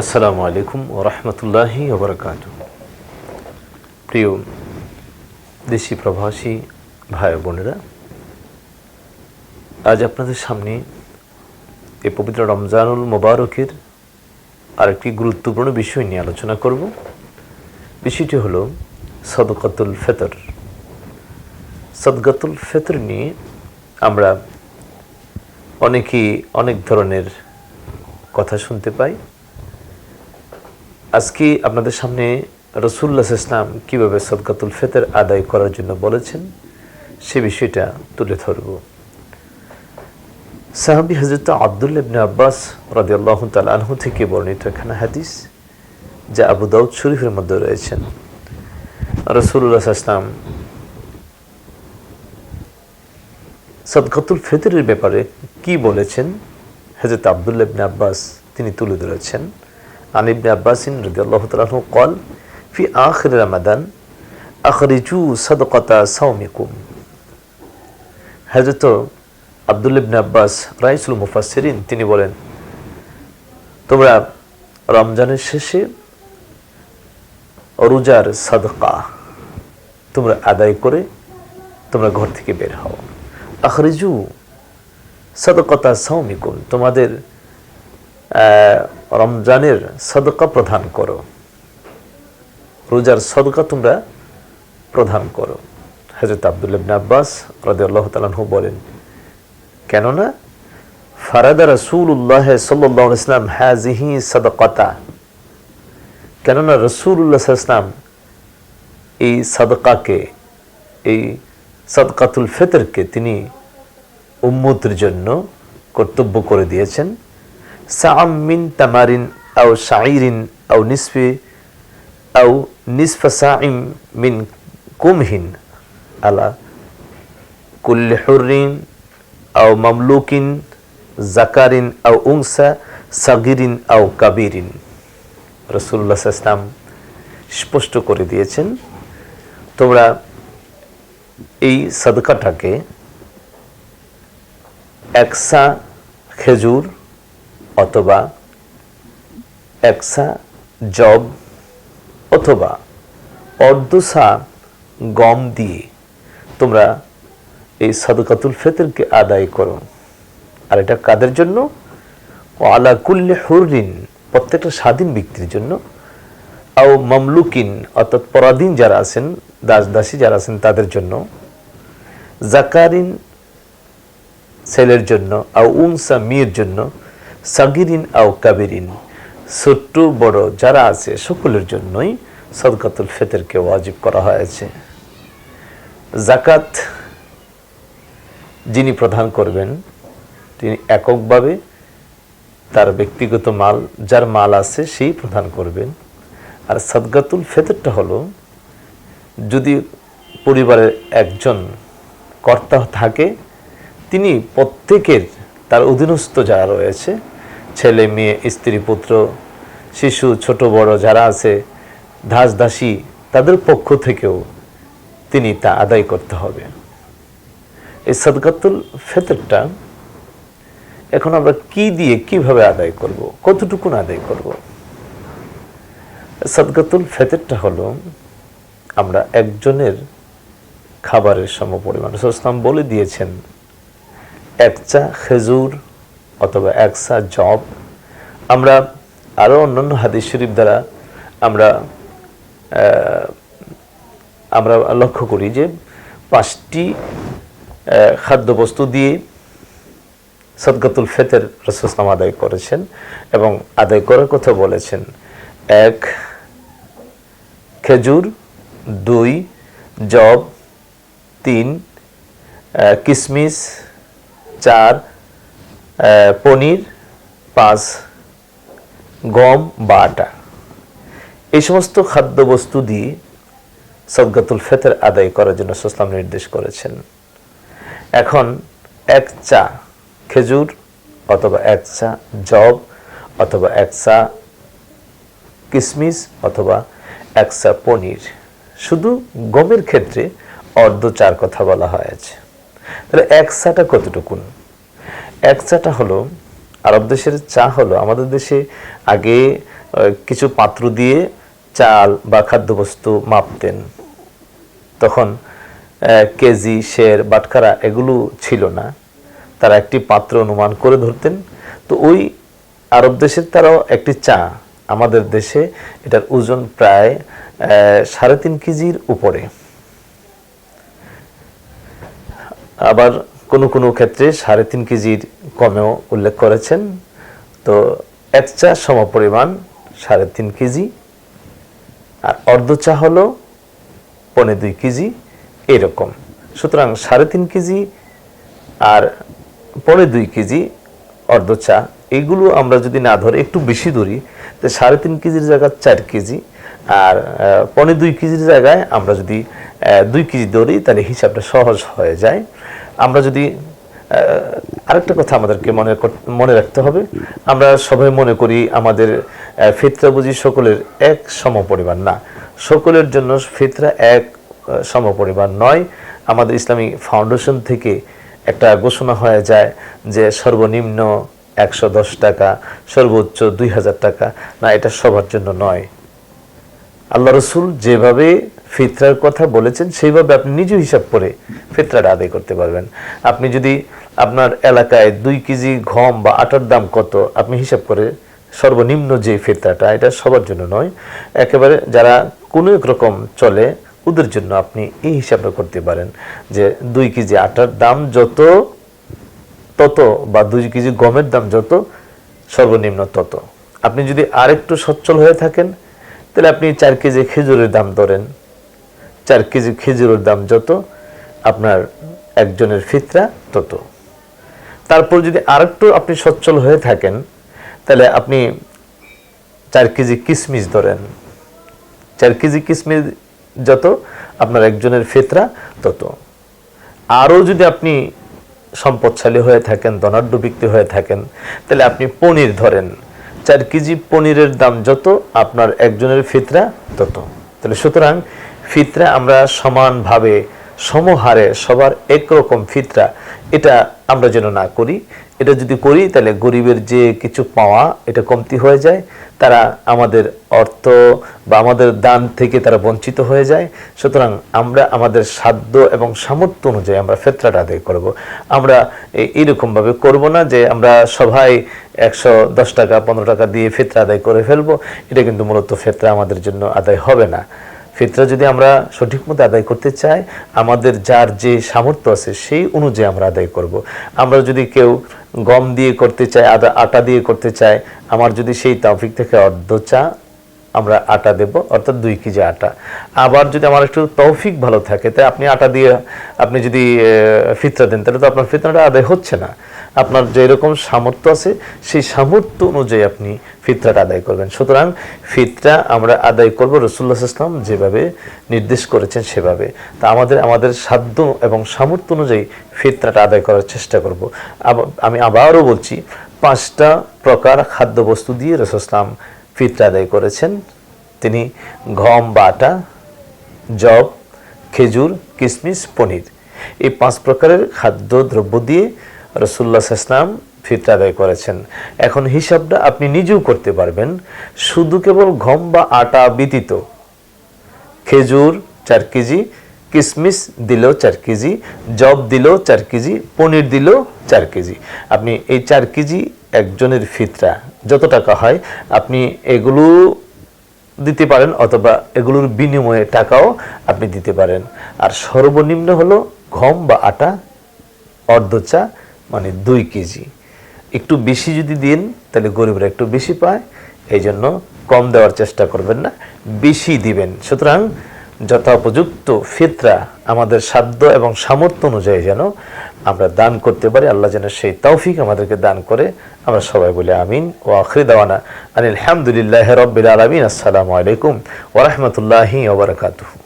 আসসালামু আলাইকুম ও রহমতুল্লাহি ওবরাকাত প্রিয় দেশি প্রবাসী ভাই বোনেরা, আজ আপনাদের সামনে এই পবিত্র রমজানুল মোবারকের আরেকটি গুরুত্বপূর্ণ বিষয় নিয়ে আলোচনা করব। বিষয়টি হলো সদকাতুল ফেতর। সদকাতুল ফেতর নিয়ে আমরা অনেকেই অনেক ধরনের কথা শুনতে পাই। আজকে আপনাদের সামনে রসুল্লাহ ইসলাম কীভাবে সদকাতুল ফেতের আদায় করার জন্য বলেছেন, সে বিষয়টা তুলে ধরব। সাহাবি হজরত আবদুল্লা ইবনে আব্বাস রাদিয়াল্লাহু তাআলা আনহু থেকে বর্ণিত এখানে হাদিস যা আবু দাউদ শরীফের মধ্যে রয়েছেন। রসুল্লাহ ইসলাম সদকাতুল ফেতরের ব্যাপারে কি বলেছেন হজরত আবদুল্লাহ ইবনে আব্বাস তিনি তুলে ধরেছেন। عن ابن عباس رضي الله تعالى عنه قال في آخر رمضان أخرجوا صدقة صومكم হযরত আব্দুল ইবনে আব্বাস রাইসুল মুফাসসিরিন তিনি বলেন তোমরা রমজানের শেষে রোজার সাদকা তোমরা আদায় করে তোমরা ঘর থেকে বের হও আখরিজু সদকতা সাউমিকুম তোমাদের রমজানের সদকা প্রদান করো। রোজার সদকা তোমরা প্রদান করো। হজরত আবদুল্লাহ আব্বাস রাদে আল্লাহ তালু বলেন, কেননা ফারাদা রসুল্লাহ সাল্লাহ ইসলাম হ্যাজিহি সদকতা। কেননা রসুল্লাহ ইসলাম এই সদকাকে, এই সদকাতুল ফেতরকে তিনি উম্মতের জন্য কর্তব্য করে দিয়েছেন। সাম মিন তামারিন আও শাইরিন আও নিসফি আও নিসফা সাইম মিন কুমহিন আলা কুল্লি হুরিন আও মামলুকিন, জাকারিন আও উংসা সাগিরিন আও কাবিরিন। রসুল্লাহ ইসলাম স্পষ্ট করে দিয়েছেন, তোমরা এই সদকাটাকে একসা খেজুর অথবা একসা, জব অথবা অর্ধসা গম দিয়ে তোমরা এই সদকাতুল ফেতরকে আদায় করো। আর এটা কাদের জন্য? আলা কুল্লে প্রত্যেকটা স্বাধীন ব্যক্তির জন্য। আও মামলুকিন, অর্থাৎ পরাধীন যারা আছেন দাস দাসী যারা আছেন, তাদের জন্য। জাকারিন, ছেলের জন্য। আও উংসা মেয়ের জন্য। সাগিরিন আও কাবিরিন, ছোট্ট, বড় যারা আছে সকলের জন্যই সদকাতুল ফেতরকে ওয়াজিব করা হয়েছে। জাকাত যিনি প্রদান করবেন, তিনি এককভাবে তার ব্যক্তিগত মাল, যার মাল আছে সেই প্রদান করবেন। আর সদগাতুল ফেতরটা হলো, যদি পরিবারের একজন কর্তা থাকে, তিনি প্রত্যেকের তার অধীনস্থ যারা রয়েছে ছেলে, মেয়ে, স্ত্রী, পুত্র, শিশু, ছোট, বড় যারা আছে, দাস, দাসী, তাদের পক্ষ থেকেও তিনি তা আদায় করতে হবে। এই সদকাতুল ফেতরটা এখন আমরা কি দিয়ে কীভাবে আদায় করব? কতটুকুন আদায় করব? সদকাতুল ফেতরটা হলো আমরা একজনের খাবারের সম পরিমাণ বলে দিয়েছেন, এক চা খেজুর অথবা এক চা জব। আমরা আরও অন্যান্য হাদিস শরীফ দ্বারা আমরা আমরা লক্ষ্য করি যে পাঁচটি খাদ্যবস্তু দিয়ে সদগাতুল ফেতের রসুলাম আদায় করেছেন এবং আদায় করার কথা বলেছেন। এক, খেজুর। দুই, জব। তিন কিসমিস। চার পনির, পাঁচ গম বা আটা। এই সমস্ত খাদ্যবস্তু দিয়ে সদগাতুল ফেতের আদায় করার জন্য সুসলাম নির্দেশ করেছেন। এখন এক চা খেজুর অথবা এক চা জব অথবা এক চা কিসমিস অথবা এক চা পনির। শুধু গমের ক্ষেত্রে অর্ধ চার কথা বলা হয়েছে। তাহলে এক চাটা কতটুকুন? এক চাটা হলো, আরব দেশের চা হলো, আমাদের দেশে আগে কিছু পাত্র দিয়ে চাল বা খাদ্যবস্তু মাপতেন। তখন কেজি, শের, বাটখারা এগুলো ছিল না। তারা একটি পাত্র অনুমান করে ধরতেন। তো ওই আরব দেশের তারাও একটি চা। আমাদের দেশে এটার ওজন প্রায় সাড়ে তিন কেজির উপরে। আবার কোনো কোনো ক্ষেত্রে সাড়ে তিন কেজির কমেও উল্লেখ করেছেন। তো এক চা সমপরিমাণ সাড়ে তিন কেজি আর অর্ধ চা হলো পনে দুই কেজি এরকম। সুতরাং সাড়ে তিন কেজি আর পনে দুই কেজি অর্ধ চা, এগুলো আমরা যদি না ধরে একটু বেশি ধরি, তো সাড়ে তিন কেজির জায়গায় চার কেজি আর পনে দুই কেজির জায়গায় আমরা যদি দুই কেজি ধরি, তাহলে হিসাবটা সহজ হয়ে যায়। আমরা যদি আরেকটা কথা আমাদেরকে মনে মনে রাখতে হবে। আমরা সবাই মনে করি আমাদের ফিতরা বুঝি সকলের এক সমপরিমাণ না। সকলের জন্য ফিতরা এক আহ, সমপরিমাণ নয়। আমাদের ইসলামী ফাউন্ডেশন থেকে একটা ঘোষণা হয়ে যায় যে সর্বনিম্ন একশো দশ টাকা সর্বোচ্চ দুই হাজার টাকা। না এটা সবার জন্য নয়। আল্লাহ রসুল যেভাবে ফিতরার কথা বলেছেন সেইভাবে আপনি নিজে হিসাব করে ফিতরাটা আদায় করতে পারবেন। আপনি যদি আপনার এলাকায় দুই কেজি গম বা আটার দাম কত? আপনি হিসাব করে সর্বনিম্ন যে ফিতরাটা এটা সবার জন্য নয়। একেবারে যারা কোনো এক রকম চলে, ওদের জন্য আপনি এই হিসাবটা করতে পারেন যে দুই কেজি আটার দাম যত, তত বা দুই কেজি গমের দাম যত, সর্বনিম্ন তত। আপনি যদি আরেকটু সচ্ছল হয়ে থাকেন, তাহলে আপনি চার কেজি খেজুরের দাম ধরেন। চার কেজি খেজুরের দাম যত, আপনার একজনের ফিতরা তত। তারপর যদি আরেকটু আপনি সচ্ছল হয়ে থাকেন, তাহলে আপনি চার কেজি কিশমিশ ধরেন। চার কেজি কিশমিশ যত আপনার একজনের ফিতরা, তত। আরও যদি আপনি সম্পদশালী হয়ে থাকেন ধনাঢ্য ব্যক্তি হয়ে থাকেন, তাহলে আপনি পনির ধরেন। চার কেজি পনিরের দাম যত, আপনার একজনের ফিতরা তত। তাহলে সুতরাং ফিতরা আমরা সমানভাবে, সমহারে সবার একরকম ফিতরা এটা আমরা যেন না করি। এটা যদি করি, তাহলে গরিবের যে কিছু পাওয়া, এটা কমতি হয়ে যায়। তারা আমাদের অর্থ বা আমাদের দান থেকে তারা বঞ্চিত হয়ে যায়। সুতরাং আমরা আমাদের সাধ্য এবং সামর্থ্য অনুযায়ী আমরা ফেতরাটা আদায় করব। আমরা এইরকমভাবে করব না যে আমরা সবাই একশো দশ টাকা, পনেরো টাকা দিয়ে ফেতরা আদায় করে ফেলব। এটা কিন্তু মূলত ফেতরা আমাদের জন্য আদায় হবে না। ফিতরা যদি আমরা সঠিক মতো আদায় করতে চাই, আমাদের যার যে সামর্থ্য আছে সেই অনুযায়ী আমরা আদায় করব। আমরা যদি কেউ গম দিয়ে করতে চাই, আদা আটা দিয়ে করতে চাই, আমার যদি সেই তাফিক থেকে অর্ধ চা আমরা আটা দেব, অর্থাৎ দুই কেজি আটা। আবার যদি আমার একটু তৌফিক ভালো থাকে, তাই আপনি আটা দিয়ে আপনি যদি ফিতরা দেন, তাহলে তো আপনার ফিতরাটা আদায় হচ্ছে না। আপনার যেরকম সামর্থ্য আছে, সেই সামর্থ্য অনুযায়ী আপনি ফিতরাটা আদায় করবেন। সুতরাং ফিতরা আমরা আদায় করব রসুল্লাহ ইসলাম যেভাবে নির্দেশ করেছেন সেভাবে। তা আমাদের আমাদের সাধ্য এবং সামর্থ্য অনুযায়ী ফিতরাটা আদায় করার চেষ্টা করব। আমি আবারও বলছি, পাঁচটা প্রকার খাদ্যবস্তু দিয়ে রসুল ইসলাম ফিতরা আদায় করেছেন। তিনি গম বা আটা জব খেজুর কিশমিশ পনির এই পাঁচ প্রকারের খাদ্য, দ্রব্য দিয়ে রসুল্লাহ ইসলাম ফিতরা আদায় করেছেন। এখন হিসাবটা আপনি নিজেও করতে পারবেন। শুধু কেবল গম বা আটা ব্যতীত খেজুর চার কেজি কিশমিশ দিলেও চার কেজি জব দিলেও চার কেজি, পনির দিলেও চার কেজি। আপনি এই চার কেজি একজনের ফিতরা যত টাকা হয়, আপনি এগুলো দিতে পারেন অথবা এগুলোর বিনিময়ে টাকাও আপনি দিতে পারেন। আর সর্বনিম্ন হলো গম বা আটা অর্ধ চা মানে দুই কেজি। একটু বেশি যদি দিন, তাহলে গরিবরা একটু বেশি পায় এই জন্য কম দেওয়ার চেষ্টা করবেন না, বেশি দিবেন। সুতরাং যথোপযুক্ত ফিতরা আমাদের সাধ্য এবং সামর্থ্য অনুযায়ী যেন আমরা দান করতে পারি, আল্লাহ যেন সেই তৌফিক আমাদেরকে দান করে। আমরা সবাই বলি আমিন ও আখরি দাওয়ানা। আনিল হামদুলিল্লাহ রবিল আলমিন। আসসালামু আলাইকুম ওরহমতুল্লাহি ওবরাকাতুহু